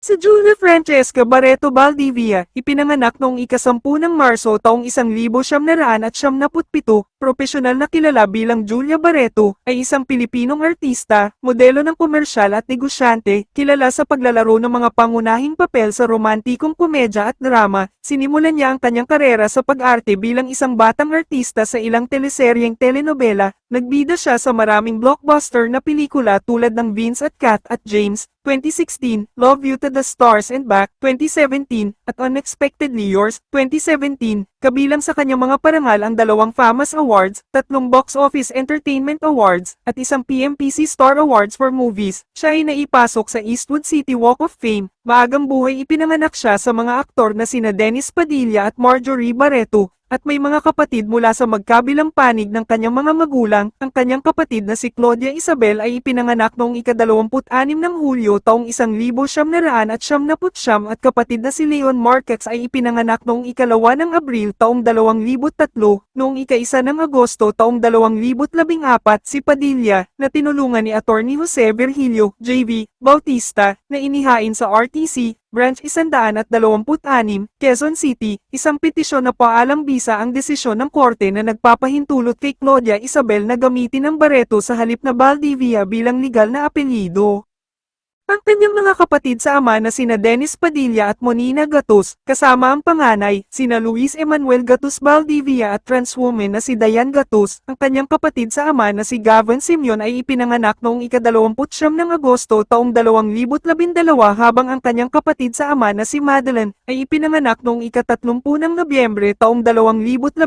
Si Julia Francesca Barreto Valdivia, ipinanganak noong ikasampu ng Marso taong 1977, propesyonal na kilala bilang Julia Barreto, ay isang Pilipinong artista, modelo ng komersyal at negosyante, kilala sa paglalaro ng mga pangunahing papel sa romantikong komedya at drama. Sinimulan niya ang kanyang karera sa pag-arte bilang isang batang artista sa ilang teleseryeng telenobela, Nagbida siya sa maraming blockbuster na pelikula tulad ng Vince at Kat at James, 2016, Love You to the Stars and Back, 2017, at Unexpectedly Yours, 2017, kabilang sa kanyang mga parangal ang dalawang FAMAS Awards, tatlong Box Office Entertainment Awards, at isang PMPC Star Awards for Movies. Siya ay naipasok sa Eastwood City Walk of Fame. Maagang buhay ipinanganak siya sa mga aktor na sina Dennis Padilla at Marjorie Barreto, at may mga kapatid mula sa magkabilang panig ng kanyang mga magulang, ang kanyang kapatid na si Claudia Isabel ay ipinanganak noong ikadalawamput-anim ng Hulyo taong isang libo siyam na raan at kapatid na si Leon Marquez ay ipinanganak noong ikalawa ng Abril taong dalawang libot tatlo, noong ikaisa ng Agosto taong dalawang libot labing apat si Padilla, na tinulungan ni Attorney Jose Virgilio, JV, Bautista, na inihain sa RTC, Branch 126, Quezon City, isang petisyon na paalang bisa ang desisyon ng korte na nagpapahintulot kay Claudia Isabel na gamitin ang Barreto sa halip na Valdivia bilang legal na apelyido. Ang kanyang mga kapatid sa ama na sina Dennis Padilla at Monina Gatus, kasama ang panganay, sina Luis Emanuel Gatus Valdivia at transwoman na si Dayan Gatus, ang kanyang kapatid sa ama na si Gavin Simeon ay ipinanganak noong ikadalawamputsyam ng Agosto taong 2012 habang ang kanyang kapatid sa ama na si Madeline ay ipinanganak noong ikatatlumpu ng Nobyembre taong 2016,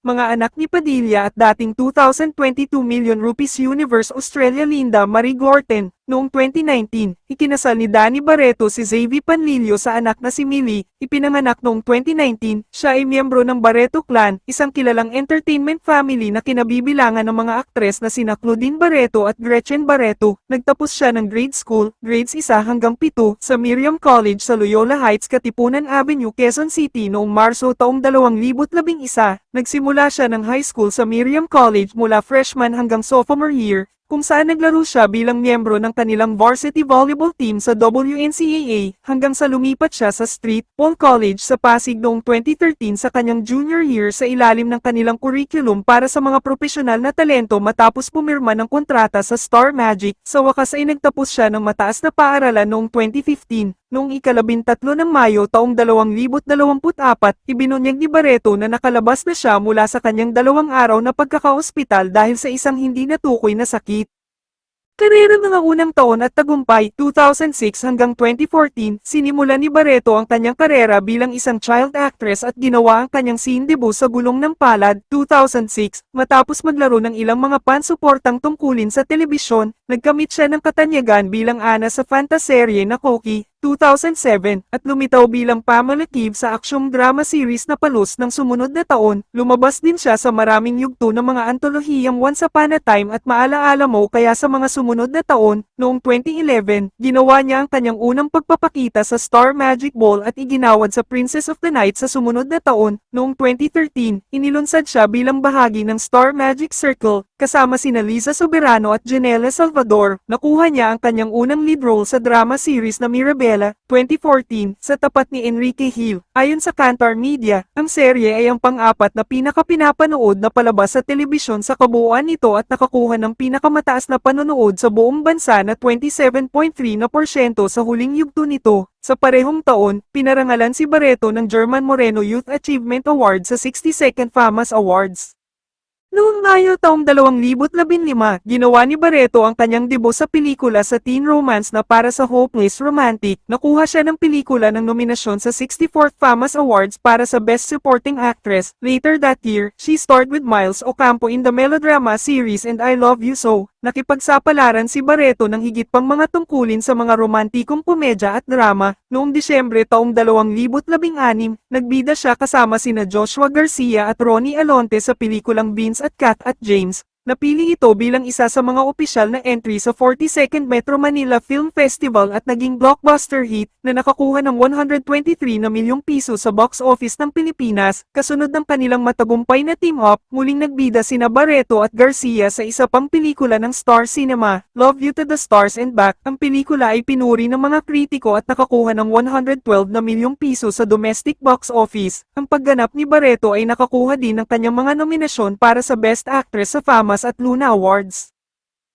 mga anak ni Padilla at dating 2022 million rupees Universe Australia Linda Marie Gorton, Noong 2019, ikinasal ni Danny Barreto si Xavi Panlilio sa anak na si Millie, ipinanganak noong 2019, siya ay miyembro ng Barreto Clan, isang kilalang entertainment family na kinabibilangan ng mga aktres na sina Claudine Barreto at Gretchen Barreto. Nagtapos siya ng grade school, grades 1 hanggang 7, sa Miriam College sa Loyola Heights, Katipunan Avenue, Quezon City noong Marso taong 2011. Nagsimula siya ng high school sa Miriam College mula freshman hanggang sophomore year, kung saan naglaro siya bilang miyembro ng kanilang varsity volleyball team sa WNCAA hanggang sa lumipat siya sa Street Paul College sa Pasig noong 2013 sa kanyang junior year sa ilalim ng kanilang curriculum para sa mga profesional na talento matapos pumirma ng kontrata sa Star Magic. Sa wakas ay nagtapos siya ng mataas na paaralan noong 2015. Noong ikalabintatlo ng Mayo taong 2024, ibinunyag ni Barreto na nakalabas na siya mula sa kanyang dalawang araw na pagkakaospital dahil sa isang hindi natukoy na sakit. Karera mga unang taon at tagumpay 2006 hanggang 2014, sinimulan ni Barreto ang kanyang karera bilang isang child actress at ginawa ang kanyang scene debut sa Gulong ng Palad 2006, matapos maglaro ng ilang mga pansuportang tungkulin sa telebisyon, nagkamit siya ng katanyagan bilang ana sa fantaserye na Koki 2007, at lumitaw bilang Pamela sa aksyong drama series na Palos ng sumunod na taon, lumabas din siya sa maraming yugto ng mga antolohiyang Once Upon a Time at Maalaala Mo. Kaya sa mga sumunod na taon, noong 2011, ginawa niya ang kanyang unang pagpapakita sa Star Magic Ball at iginawad sa Princess of the Night sa sumunod na taon, noong 2013, inilunsad siya bilang bahagi ng Star Magic Circle, kasama sina Liza Soberano at Janelle Salvador, nakuha niya ang kanyang unang lead role sa drama series na Mirabel Novela, 2014, sa tapat ni Enrique Hill. Ayon sa Kantar Media, ang serye ay ang pang-apat na pinakapinapanood na palabas sa telebisyon sa kabuuan nito at nakakuha ng pinakamataas na panonood sa buong bansa na 27.3% sa huling yugto nito. Sa parehong taon, pinarangalan si Barreto ng German Moreno Youth Achievement Award sa 62nd FAMAS Awards. Noong Mayo taong 2015, ginawa ni Barreto ang kanyang debut sa pelikula sa teen romance na para sa Hopeless Romantic. Nakuha siya ng pelikula ng nominasyon sa 64th FAMAS Awards para sa Best Supporting Actress. Later that year, she starred with Miles Ocampo in the melodrama series And I Love You So. Nakipagsapalaran si Barreto ng higit pang mga tungkulin sa mga romantikong komedya at drama. Noong Disyembre taong 2016, nagbida siya kasama sina Joshua Garcia at Ronnie Alonte sa pelikulang Vince at Kat at James. Napili ito bilang isa sa mga opisyal na entry sa 42nd Metro Manila Film Festival at naging blockbuster hit na nakakuha ng 123 na milyong piso sa box office ng Pilipinas. Kasunod ng kanilang matagumpay na team-up, muling nagbida sina Barreto at Garcia sa isa pang pelikula ng Star Cinema, Love You to the Stars and Back. Ang pelikula ay pinuri ng mga kritiko at nakakuha ng 112 na milyong piso sa domestic box office. Ang pagganap ni Barreto ay nakakuha din ng kanyang mga nominasyon para sa Best Actress sa FAMAS at Luna Awards.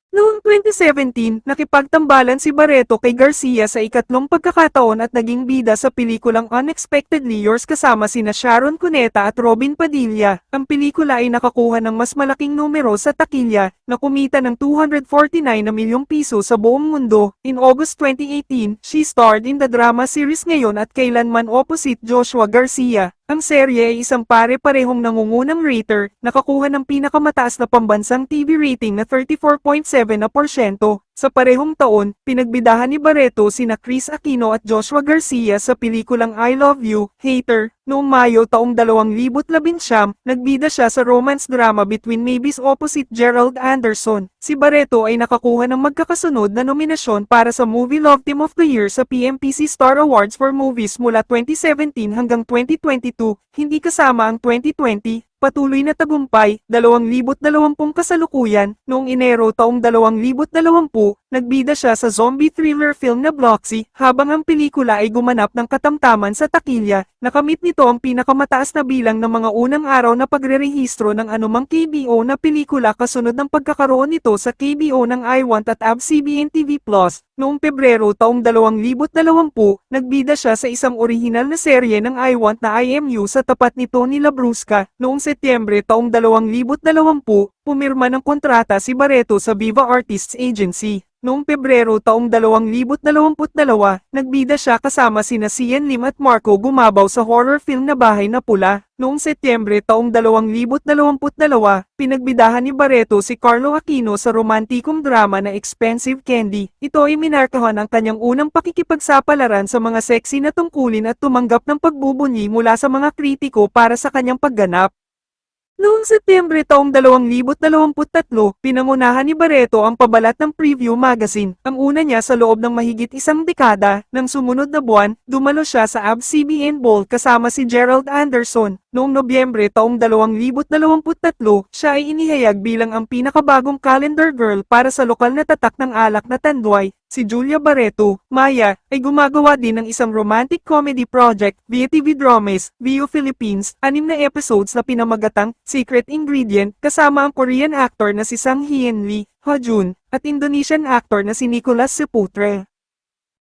Noong 2017, nakipagtambalan si Barreto kay Garcia sa ikatlong pagkakataon at naging bida sa pelikulang Unexpectedly Yours kasama sina Sharon Cuneta at Robin Padilla. Ang pelikula ay nakakuha ng mas malaking numero sa takilya, na kumita ng 249 na milyong piso sa buong mundo. In August 2018, she starred in the drama series Ngayon at Kailanman opposite Joshua Garcia. Ang serye ay isang pare-parehong nangungunang rater, nakakuha ng pinakamataas na pambansang TV rating na 34.7 na porsyento. Sa parehong taon, pinagbidahan ni Barreto sina Chris Aquino at Joshua Garcia sa pelikulang I Love You, Hater. Noong Mayo taong 2019, nagbida siya sa romance drama between Maybes opposite Gerald Anderson. Si Barreto ay nakakuha ng magkakasunod na nominasyon para sa Movie Love Team of the Year sa PMPC Star Awards for Movies mula 2017 hanggang 2022, hindi kasama ang 2020, Patuloy na tagumpay, 2020 kasalukuyan, noong Enero taong 2020, nagbida siya sa zombie thriller film na Bloxy, habang ang pelikula ay gumanap ng katamtaman sa takilya, nakamit nito ang pinakamataas na bilang ng mga unang araw na pagrerehistro ng anumang KBO na pelikula kasunod ng pagkakaroon nito sa KBO ng I Want at ABS-CBN TV+. Noong Pebrero taong 2020, nagbida siya sa isang orihinal na serye ng I Want na IMU sa tapat ni Tony Labrusca. Noong Setyembre taong 2020, pumirma ng kontrata si Barreto sa Viva Artists Agency. Noong Pebrero taong 2022, nagbida siya kasama sina Sian Lim at Marco Gumabaw sa horror film na Bahay na Pula. Noong Setyembre taong 2022, pinagbidahan ni Barreto si Carlo Aquino sa romantikong drama na Expensive Candy. Ito ay minarkahan ang kanyang unang pakikipagsapalaran sa mga sexy na tungkulin at tumanggap ng pagbubunyi mula sa mga kritiko para sa kanyang pagganap. Noong Setyembre taong 2023, pinangunahan ni Barreto ang pabalat ng Preview Magazine. Ang una niya sa loob ng mahigit isang dekada, nang sumunod na buwan, dumalo siya sa ABS-CBN Bowl kasama si Gerald Anderson. Noong Nobyembre taong 2023, siya ay inihayag bilang ang pinakabagong calendar girl para sa lokal na tatak ng alak na Tanduay. Si Julia Barreto, Maya, ay gumagawa din ng isang romantic comedy project via TV Dramas, Vio Philippines, anim na episodes na pinamagatang Secret Ingredient kasama ang Korean actor na si Sang Hien Lee, Ha Jun, at Indonesian actor na si Nicholas Seputre.